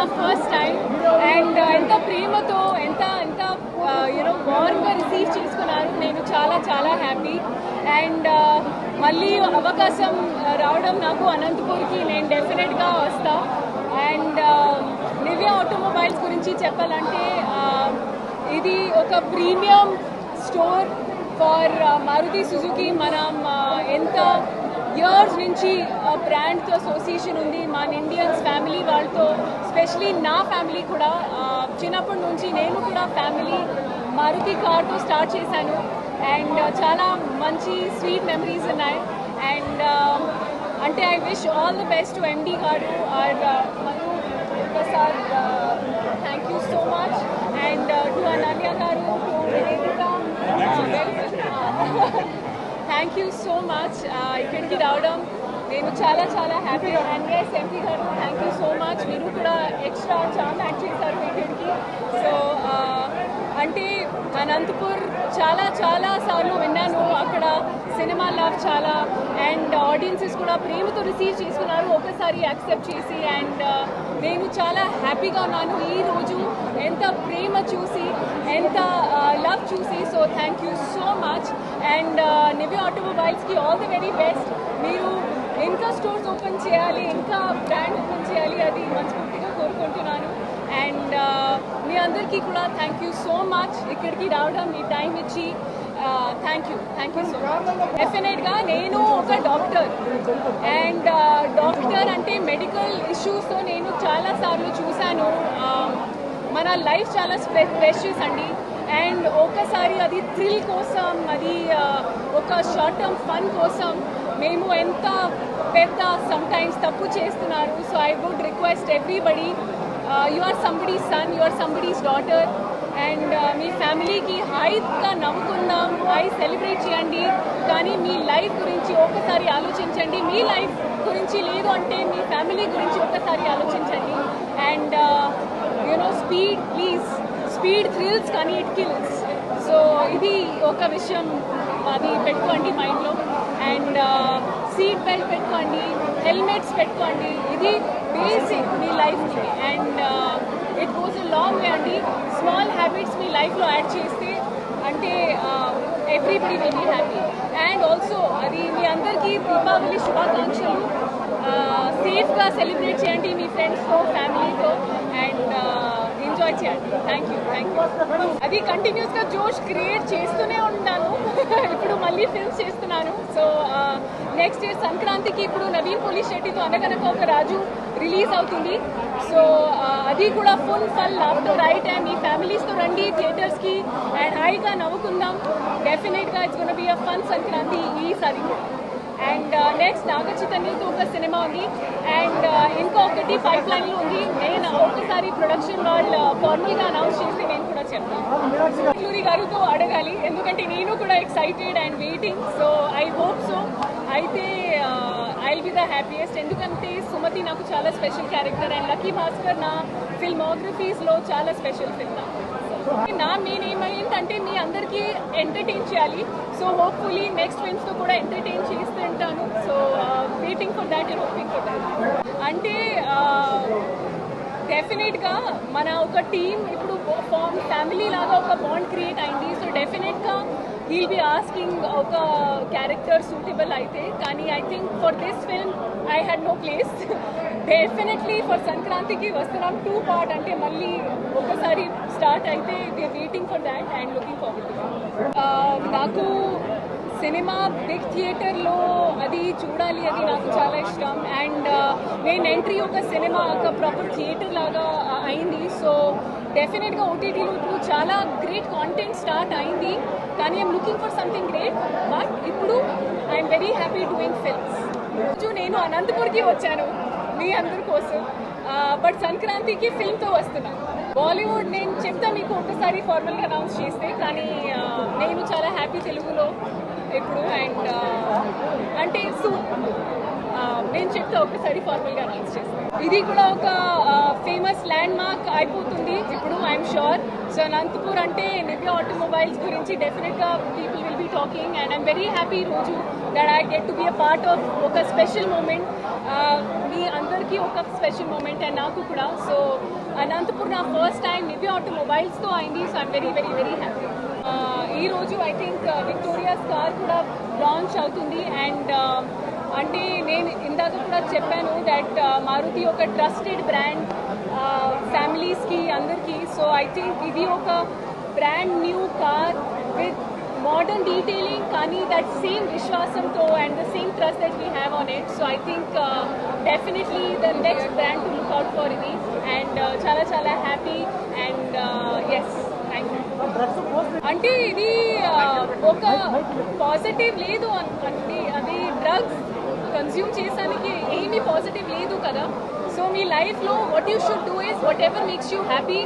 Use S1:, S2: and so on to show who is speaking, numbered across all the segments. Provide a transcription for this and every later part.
S1: నా first time and ఎంత ప్రేమతో ఎంత ఎంత యూనో వార్మ్గా రిసీవ్ చేసుకున్నారు. నేను చాలా చాలా హ్యాపీ అండ్ uh, మళ్ళీ అవకాశం uh, రావడం నాకు అనంతపూర్కి నేను డెఫినెట్గా వస్తా. అండ్ నివ్యా ఆటోమొబైల్స్ గురించి చెప్పాలంటే uh, ఇది ఒక premium store for Maruti Suzuki. మనం ఎంత ఇయర్స్ నుంచి బ్రాండ్తో అసోసియేషన్ ఉంది. మన ఇండియన్స్ ఫ్యామిలీ వాళ్ళతో స్పెషలీ నా ఫ్యామిలీ కూడా చిన్నప్పటి నుంచి నేను కూడా ఫ్యామిలీ మారుతి కార్తో స్టార్ట్ చేశాను. అండ్ చాలా మంచి స్వీట్ మెమరీస్ ఉన్నాయి. అండ్ అంటే I wish all the best to MD గారు R Manu Prasad thank you so much and to Ananya గారు టు వేదిక థ్యాంక్ యూ సో మచ్ ఇక్కడికి రావడం నేను చాలా చాలా happy and S MP garu thank you so much మీరు కూడా ఎక్స్ట్రా చాలా యాక్ట్ చేశారు ఇక్కడికి సో అంటే అనంతపూర్ చాలా చాలా సార్లు విన్నాను. అక్కడ సినిమా లవ్ చాలా. అండ్ ఆడియన్సెస్ కూడా ప్రేమతో రిసీవ్ చేసుకున్నారు. ఒకసారి యాక్సెప్ట్ చేసి అండ్ నేను uh, చాలా హ్యాపీగా ఉన్నాను. ఈ రోజు ఎంత ప్రేమ చూసి ఎంత uh, లవ్ చూసి. So thank you so much and Nivya ఆటోమొబైల్స్కి all the very best మీరు ఇంకా స్టోర్స్ ఓపెన్ చేయాలి ఇంకా బ్రాండ్ ఓపెన్ చేయాలి అది మనస్ఫూర్తిగా కోరుకుంటున్నాను. అండ్ uh, మీ అందరికీ కూడా థ్యాంక్ యూ సో మచ్ ఇక్కడికి రావడం మీ టైం ఇచ్చి thank you thank you so much డెఫినెట్గా నేను ఒక డాక్టర్ అండ్ డాక్టర్ అంటే మెడికల్ ఇష్యూస్తో నేను చాలాసార్లు చూశాను. Um, మన లైఫ్ చాలా ప్రెషియస్ అండి. అండ్ ఒకసారి అది థ్రిల్ కోసం అది ఒక షార్ట్ టర్మ్ ఫన్ కోసం మేము ఎంత పెద్ద సమ్ టైమ్స్ తప్పు చేస్తున్నారు. So I would request everybody you are somebody son you are somebody's daughter and మీ ఫ్యామిలీకి హాయిగా నవ్వుకుందాం హై సెలబ్రేట్ చేయండి. కానీ మీ లైఫ్ గురించి ఒకసారి ఆలోచించండి. మీ లైఫ్ గురించి లేదు అంటే మీ ఫ్యామిలీ గురించి ఒకసారి ఆలోచించండి. అండ్ స్పీడ్ థ్రిల్స్ కానీ ఇట్ కిల్స్. సో ఇది ఒక విషయం అది పెట్టుకోండి మైండ్లో. అండ్ సీట్ బెల్ట్ పెట్టుకోండి హెల్మెట్స్ పెట్టుకోండి. ఇది బేసిక్ మీ లైఫ్కి. And it goes a long way అండి. స్మాల్ హ్యాబిట్స్ మీ లైఫ్లో యాడ్ చేస్తే అంటే everybody will be happy and also అది మీ అందరికీ దీపావళి శుభాకాంక్షలు. సేఫ్గా సెలబ్రేట్ చేయండి మీ ఫ్రెండ్స్తో ఫ్యామిలీతో అండ్ మచ్ అండి థ్యాంక్ యూ థ్యాంక్ యూ అది కంటిన్యూస్గా జోష్ క్రియేట్ చేస్తూనే ఉంటాను. ఇప్పుడు మళ్ళీ ఫిల్మ్స్ చేస్తున్నాను. సో నెక్స్ట్ ఇయర్ సంక్రాంతికి ఇప్పుడు నవీన్ పోలీస్ శెట్టితో అనగనక ఒక రాజు రిలీజ్ అవుతుంది. సో uh, అది కూడా full fun laughter right and మీ ఫ్యామిలీస్తో రండి థియేటర్స్కి అండ్ హాయిగా నవ్వుకుందాం. డెఫినెట్గా it's gonna be a fun Sankranti ఈసారి. కూడా అండ్ నెక్స్ట్ నాగ చైతన్యతో ఒక సినిమా ఉంది. అండ్ uh, ఇంకా ఒకటి పైప్ లైన్లో ఉంది. నేను ఒకసారి ప్రొడక్షన్ వాళ్ళు ఫార్మల్గా అనౌన్స్ చేసి నేను కూడా చెప్తాను. క్లూరి గారితో అడగాలి. ఎందుకంటే నేను కూడా excited and waiting so I hope so అయితే I will be the happiest ఎందుకంటే సుమతి నాకు చాలా special character and lucky Bhaskar నా ఫిల్మోగ్రఫీస్లో చాలా స్పెషల్ ఫిల్మ్ నా మెయిన్ ఏమైందంటే మీ అందరికీ ఎంటర్టైన్ చేయాలి. సో హోప్ఫుల్లీ నెక్స్ట్ ఫిల్మ్స్తో కూడా ఎంటర్టైన్ చేస్తుంటాను so waiting for that and hoping for that అంటే uh, డెఫినెట్గా మన ఒక టీం ఇప్పుడు ఫామ్ ఫ్యామిలీ లాగా ఒక బాండ్ క్రియేట్ అయింది. సో డెఫినెట్గా హీల్ బి ఆస్కింగ్ ఒక క్యారెక్టర్ సూటబుల్ అయితే. కానీ I think for this film I had no place definitely for Sankranthiki Vasthunam two part అంటే మళ్ళీ ఒకసారి స్టార్ట్ అయితే we're waiting for that and looking forward నాకు సినిమా బిగ్ థియేటర్లో అది చూడాలి అది నాకు చాలా ఇష్టం. అండ్ నేను ఎంట్రీ ఒక సినిమా ఒక ప్రాపర్ థియేటర్ లాగా అయింది. సో డెఫినెట్గా ఓటీటీలో ఇప్పుడు చాలా గ్రేట్ కాంటెంట్ స్టార్ట్ అయింది. కానీ I'm looking for something great but ఇప్పుడు I'm very happy doing films రోజు నేను అనంతపూర్కి వచ్చాను మీ అందరి కోసం. బట్ సంక్రాంతికి ఫిల్మ్తో వస్తున్నాను బాలీవుడ్ నేను చెప్తా మీకు ఒకసారి ఫార్మల్గా అనౌన్స్ చేస్తే కానీ నేను చాలా హ్యాపీ తెలుగులో ఇప్పుడు అండ్ అంటే సూన్ నేను చెప్తా ఒకసారి ఫార్మల్గా అనౌన్స్ చేస్తాను ఇది కూడా ఒక ఫేమస్ ల్యాండ్ మార్క్ అయిపోతుంది. ఇప్పుడు ఐఎమ్ షూర్ సో అనంతపూర్ అంటే నివ్య ఆటోమొబైల్స్ గురించి డెఫినెట్గా people will be talking and I'm very happy రోజు that I get to be a part of ఒక స్పెషల్ మూమెంట్ మీ అందరికీ ఒక స్పెషల్ మూమెంట్ అండ్ నాకు కూడా. సో అనంతపూర్ నా ఫస్ట్ టైం నివ్య ఆటోమొబైల్స్తో అయింది. So I'm very very very happy ఈ రోజు ఐ థింక్ విక్టోరియాస్ కార్ కూడా లాంచ్ అవుతుంది అండ్ అంటే నేను ఇందాక కూడా చెప్పాను దట్ మారుతి ఒక ట్రస్టెడ్ బ్రాండ్ ఫ్యామిలీస్కి అందరికీ. సో ఐ థింక్ ఇది ఒక brand new car with modern detailing కానీ దట్ సేమ్ విశ్వాసంతో and the same trust that we have on it so I think definitely the next brand to look out for ఇది and చాలా చాలా happy and yes అంటే ఇది ఒక positive లేదు అన్- అంటే అది డ్రగ్స్ కన్జ్యూమ్ చేసానికి ఏమీ పాజిటివ్ లేదు కదా. సో మీ లైఫ్లో what you should do is whatever makes you happy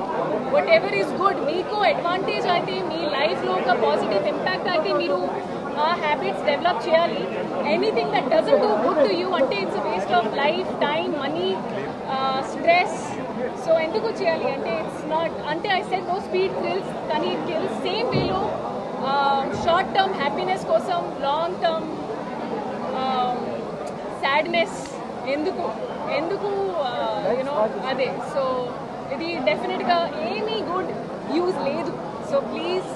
S1: whatever is good మీకు అడ్వాంటేజ్ అయితే మీ లైఫ్లో ఒక పాజిటివ్ ఇంపాక్ట్ అయితే మీరు ఆ హ్యాబిట్స్ డెవలప్ చేయాలి. Anything that doesn't do good to you అంటే it's waste of life time stress so ఎందుకు చేయాలి అంటే ఇట్స్ నాట్ అంటే I said no speed kills కానీ ఇట్ కిల్స్ సేమ్ వేలో షార్ట్ టర్మ్ హ్యాపీనెస్ కోసం లాంగ్ టర్మ్ సాడ్నెస్ ఎందుకు ఎందుకు యూనో అదే. సో ఇది డెఫినెట్గా ఏమీ గుడ్ యూజ్ లేదు. సో ప్లీజ్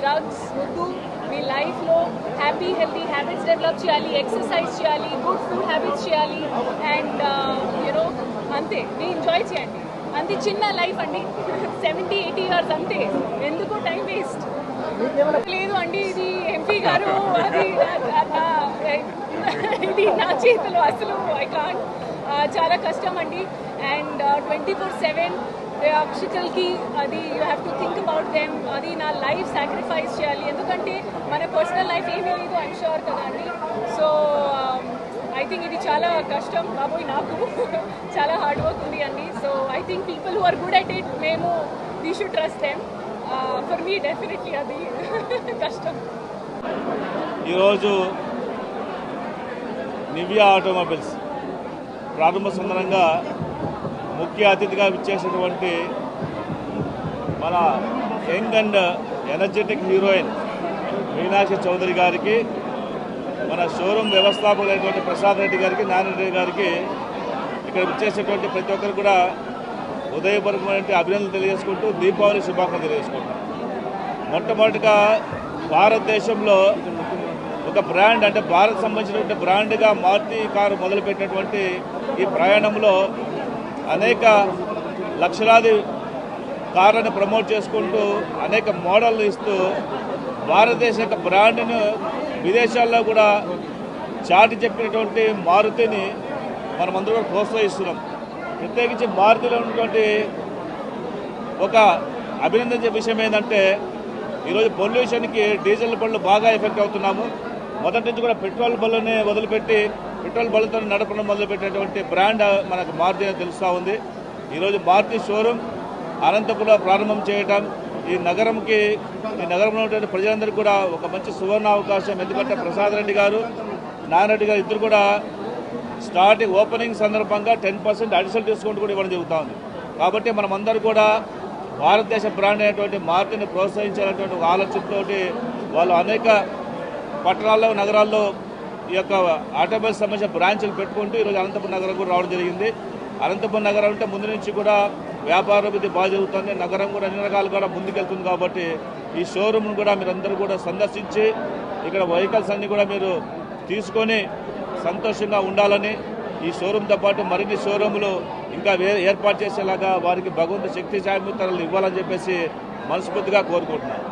S1: డ్రగ్స్ వద్దు మీ లైఫ్లో హ్యాపీ హెల్తీ హ్యాబిట్స్ డెవలప్ చేయాలి ఎక్సర్సైజ్ చేయాలి గుడ్ ఫుడ్ హ్యాబిట్స్ చేయాలి అండ్ అంతే మీ ఎంజాయ్ చేయండి. అంతే చిన్న లైఫ్ అండి. సెవెంటీ ఎయిటీ ఇయర్స్ అంతే. ఎందుకు టైం వేస్ట్ లేదు అండి ఇది ఎంపీ గారు అది నా- నా- ఇది నా చేతిలో అసలు ఐ కాంట్ చాలా కష్టం అండి. అండ్ ట్వంటీ ఫోర్ సెవెన్ అక్షితల్కి అది you have to think about them అది నా లైఫ్ సాక్రిఫైస్ చేయాలి. ఎందుకంటే మన పర్సనల్ లైఫ్ ఏమీ లేదు ఐమ్ షూర్ కదా అండి. సో ఐ థింక్ ఇది చాలా కష్టం బాబోయ్ నాకు. చాలా హార్డ్ వర్క్ ఉంది అండి. So I think people who are good at it మేము we should trust them for me definitely అది కష్టం.
S2: ఈరోజు నివ్యా ఆటోమొబైల్స్ ప్రారంభ సందర్భంగా ముఖ్య అతిథిగా విచ్చేసినటువంటి మన young and energetic heroine Meenakshi Chaudhary గారికి మన షోరూమ్ వ్యవస్థాపకులైనటువంటి ప్రసాద్ రెడ్డి గారికి నారాయణ గారికి ఇక్కడ విచ్చేసేటువంటి ప్రతి ఒక్కరు కూడా ఉదయపూర్వకమైనటువంటి అభినందనలు తెలియజేసుకుంటూ దీపావళి శుభాకాంక్షలు తెలియజేసుకుంటాం. మొట్టమొదటిగా భారతదేశంలో ఒక బ్రాండ్ అంటే భారత్ సంబంధించినటువంటి బ్రాండ్గా మారుతి కారు మొదలుపెట్టినటువంటి ఈ ప్రయాణంలో అనేక లక్షలాది కార్లను ప్రమోట్ చేసుకుంటూ అనేక మోడళ్ళు ఇస్తూ భారతదేశ యొక్క బ్రాండ్ను విదేశాల్లో కూడా చాటి చెప్పినటువంటి మారుతిని మనమందరూ కూడా ప్రోత్సహిస్తున్నాం. ప్రత్యేకించి మారుతిలో ఉన్నటువంటి ఒక అభినందించే విషయం ఏంటంటే ఈరోజు పొల్యూషన్కి డీజిల్ బళ్ళు బాగా ఎఫెక్ట్ అవుతున్నాము. మొదటి నుంచి కూడా పెట్రోల్ బళ్ళని వదిలిపెట్టి పెట్రోల్ బళ్ళతో నడపడం మొదలుపెట్టినటువంటి బ్రాండ్ మనకు మారుతి అని తెలుస్తూ ఉంది. ఈరోజు మారుతి షోరూమ్ అనంతపురంలో ప్రారంభం చేయటం ఈ నగరంకి ఈ నగరంలో ఉన్నటువంటి ప్రజలందరికీ కూడా ఒక మంచి సువర్ణ అవకాశం. ఎందుకంటే ప్రసాద్ రెడ్డి గారు నారాయణ గారు ఇద్దరు కూడా స్టార్టింగ్ ఓపెనింగ్ సందర్భంగా టెన్ పర్సెంట్ అడిషనల్ డిస్కౌంట్ కూడా ఇవ్వడం జరుగుతూ ఉంది. కాబట్టి మనమందరూ కూడా భారతదేశ బ్రాండ్ అయినటువంటి మార్తిని ప్రోత్సహించాలనేటువంటి ఒక వాళ్ళు అనేక పట్టణాల్లో నగరాల్లో ఈ యొక్క ఆటోమొబైల్స్ సంబంధించిన బ్రాంచ్లు పెట్టుకుంటూ ఈరోజు అనంతపురం నగరం కూడా రావడం జరిగింది. అనంతపురం నగరం అంటే ముందు నుంచి కూడా వ్యాపార అభివృద్ధి బాగా జరుగుతుంది. నగరం కూడా అన్ని రకాలు కూడా ముందుకెళ్తుంది కాబట్టి ఈ షోరూమ్ను కూడా మీరందరూ కూడా సందర్శించి ఇక్కడ వెహికల్స్ అన్ని కూడా మీరు తీసుకొని సంతోషంగా ఉండాలని ఈ షోరూమ్తో పాటు మరిన్ని షోరూములు ఇంకా ఏర్పాటు చేసేలాగా వారికి భగవంతు శక్తి సాయమిత్రాలు ఇవ్వాలని చెప్పేసి మనస్ఫూర్తిగా కోరుకుంటున్నాను